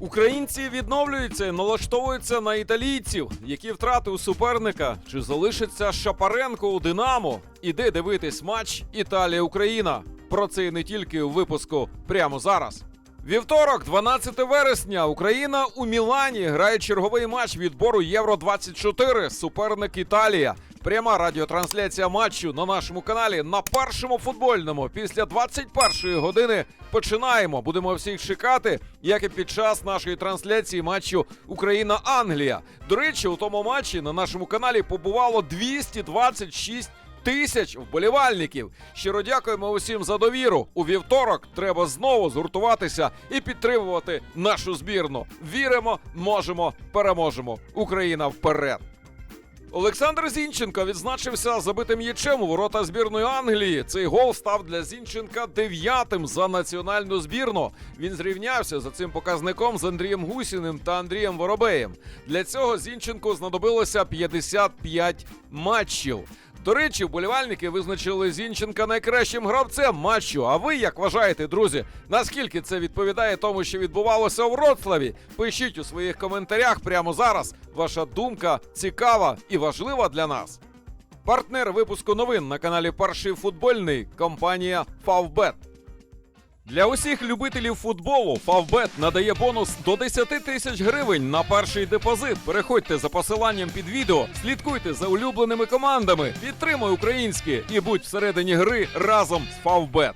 Українці відновлюються налаштовуються на італійців, які втрати у суперника. Чи залишиться Шапаренко у Динамо? Іди дивитись матч Італія-Україна. Про це і не тільки у випуску прямо зараз. Вівторок, 12 вересня, Україна у Мілані грає черговий матч відбору Євро 24 Суперник Італія. Пряма радіотрансляція матчу на нашому каналі на першому футбольному. Після 21 години починаємо. Будемо всіх чекати, як і під час нашої трансляції матчу Україна-Англія. До речі, у тому матчі на нашому каналі побувало 226 тисяч вболівальників. Щиро дякуємо усім за довіру. У вівторок треба знову згуртуватися і підтримувати нашу збірну. Віримо, можемо, переможемо. Україна вперед! Олександр Зінченко відзначився забитим м'ячем у ворота збірної Англії. Цей гол став для Зінченка дев'ятим за національну збірну. Він зрівнявся за цим показником з Андрієм Гусіним та Андрієм Воробеєм. Для цього Зінченку знадобилося 55 матчів. До речі, вболівальники визначили Зінченка найкращим гравцем матчу. А ви як вважаєте, друзі? Наскільки це відповідає тому, що відбувалося у Вроцлаві? Пишіть у своїх коментарях прямо зараз. Ваша думка цікава і важлива для нас. Партнер випуску новин на каналі Перший футбольний компанія Favbet. Для усіх любителів футболу Favbet надає бонус до 10 тисяч гривень на перший депозит. Переходьте за посиланням під відео, слідкуйте за улюбленими командами, підтримуй українське і будь всередині гри разом з Favbet.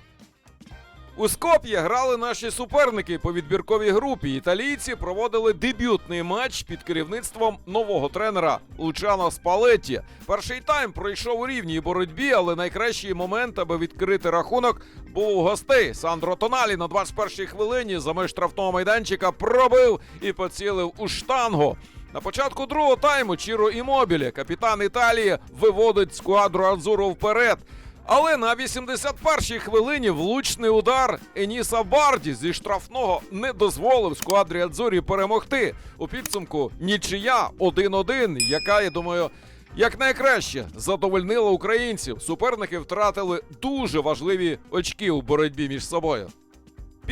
У Скоп'є грали наші суперники по відбірковій групі. Італійці проводили дебютний матч під керівництвом нового тренера Лучано Спалетті. Перший тайм пройшов у рівній боротьбі, але найкращий момент, аби відкрити рахунок, був у гостей. Сандро Тоналі на 21-й хвилині за меж штрафного майданчика пробив і поцілив у штангу. На початку другого тайму Чіро Імобілі, капітан Італії, виводить сквадру Адзуру вперед. Але на 81-й хвилині влучний удар Еніса Барді зі штрафного не дозволив сквадрі Адзурі перемогти. У підсумку нічия 1-1, яка, я думаю, як найкраще задовольнила українців. Суперники втратили дуже важливі очки у боротьбі між собою.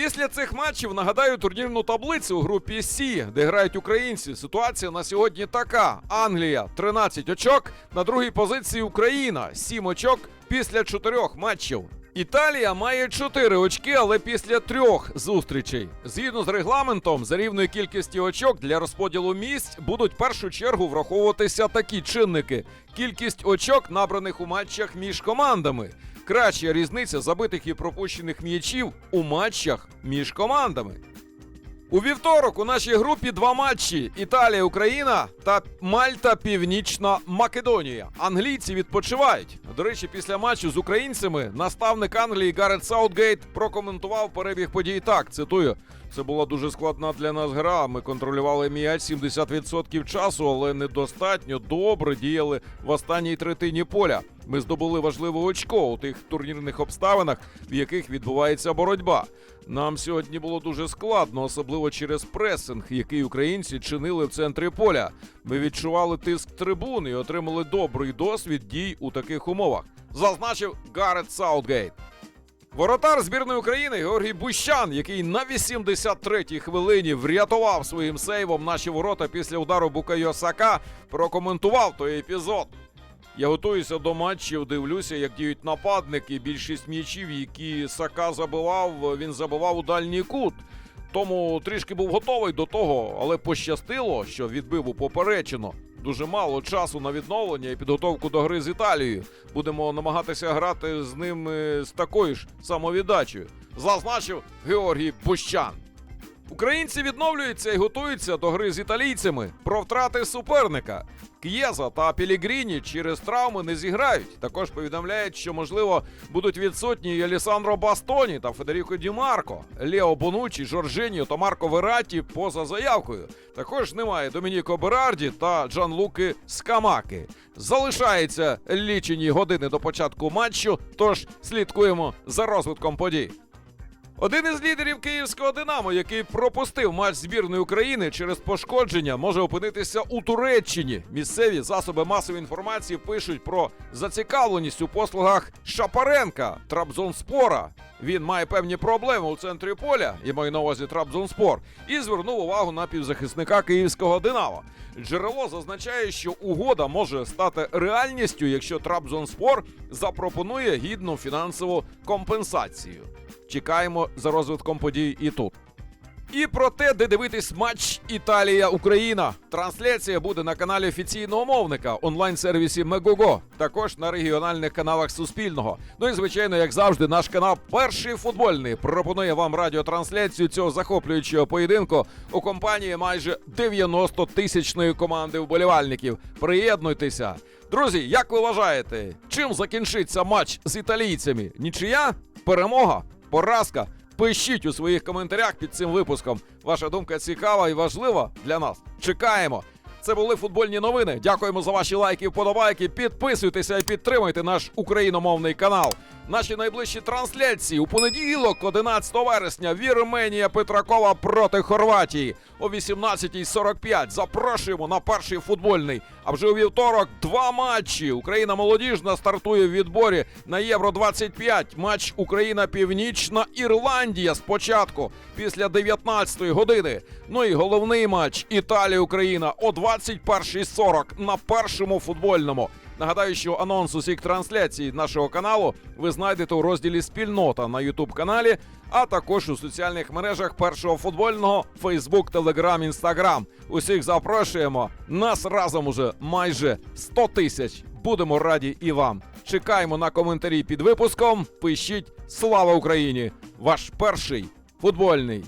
Після цих матчів нагадаю турнірну таблицю у групі Сі, де грають українці. Ситуація на сьогодні така: Англія 13 очок, на другій позиції Україна 7 очок після чотирьох матчів. Італія має 4 очки, але після трьох зустрічей. Згідно з регламентом, за рівною кількістю очок для розподілу місць будуть першу чергу враховуватися такі чинники: кількість очок, набраних у матчах між командами. Краща різниця забитих і пропущених м'ячів у матчах між командами. У вівторок у нашій групі два матчі: Італія, Україна та Мальта, Північна Македонія. Англійці відпочивають. До речі, після матчу з українцями наставник Англії Гарет Саутгейт прокоментував перебіг подій так. Цитую: це була дуже складна для нас гра. Ми контролювали м'яч 70% часу, але недостатньо добре діяли в останній третині поля. Ми здобули важливе очко у тих турнірних обставинах, в яких відбувається боротьба. Нам сьогодні було дуже складно, особливо через пресинг, який українці чинили в центрі поля. Ми відчували тиск трибун і отримали добрий досвід дій у таких умовах. Зазначив Гарет Саутгейт. Воротар збірної України Георгій Бущан, який на 83-й хвилині врятував своїм сейвом наші ворота після удару Букайо Сака, прокоментував той епізод. Я готуюся до матчів, дивлюся, як діють нападники. Більшість м'ячів, які Сака забивав, він забивав у дальній кут. Тому трішки був готовий до того, але пощастило, що відбив у поперечину. Дуже мало часу на відновлення і підготовку до гри з Італією. Будемо намагатися грати з ним з такою ж самовіддачею, зазначив Георгій Бущан. Українці відновлюються і готуються до гри з італійцями про втрати суперника. К'єза та Пілігріні через травми не зіграють. Також повідомляють, що можливо будуть відсутні і Алісандро Бастоні та Федеріко Ді Марко, Лео Бонучі, Жоржиньо та Марко Вераті поза заявкою. Також немає Домініко Берарді та Джанлуки Скамаки. Залишається лічені години до початку матчу, тож слідкуємо за розвитком подій. Один із лідерів київського Динамо, який пропустив матч збірної України через пошкодження, може опинитися у Туреччині. Місцеві засоби масової інформації пишуть про зацікавленість у послугах Шапаренка Трабзонспора. Він має певні проблеми у центрі поля, і маю на увазі Трабзонспор, і звернув увагу на півзахисника київського Динамо. Джерело зазначає, що угода може стати реальністю, якщо Трабзонспор запропонує гідну фінансову компенсацію. Чекаємо за розвитком подій і тут. І про те, де дивитись матч Італія-Україна. Трансляція буде на каналі офіційного мовника онлайн-сервісі Мегого, також на регіональних каналах Суспільного. Ну і звичайно, як завжди, наш канал Перший футбольний пропонує вам радіотрансляцію цього захоплюючого поєдинку у компанії майже 90 тисячної команди вболівальників. Приєднуйтеся. Друзі, як ви вважаєте, чим закінчиться матч з італійцями? Нічия? Перемога? Поразка? Пишіть у своїх коментарях під цим випуском. Ваша думка цікава і важлива для нас. Чекаємо. Це були футбольні новини. Дякуємо за ваші лайки вподобайки. Підписуйтеся і підтримуйте наш україномовний канал. Наші найближчі трансляції у понеділок, 11 вересня, Вірменія Петракова проти Хорватії о 18.45. Запрошуємо на перший футбольний. А вже у вівторок два матчі. Україна молодіжна стартує в відборі на Євро 25. Матч Україна Північна Ірландія спочатку після 19-ї години. Ну і головний матч Італія Україна о 21.40 на першому футбольному. Нагадаю, що анонс усіх трансляцій нашого каналу ви знайдете у розділі Спільнота на Ютуб каналі, а також у соціальних мережах першого футбольного Фейсбук, Телеграм, Інстаграм. Усіх запрошуємо. Нас разом уже майже 100 тисяч. Будемо раді і вам. Чекаємо на коментарі під випуском. Пишіть Слава Україні! Ваш перший футбольний.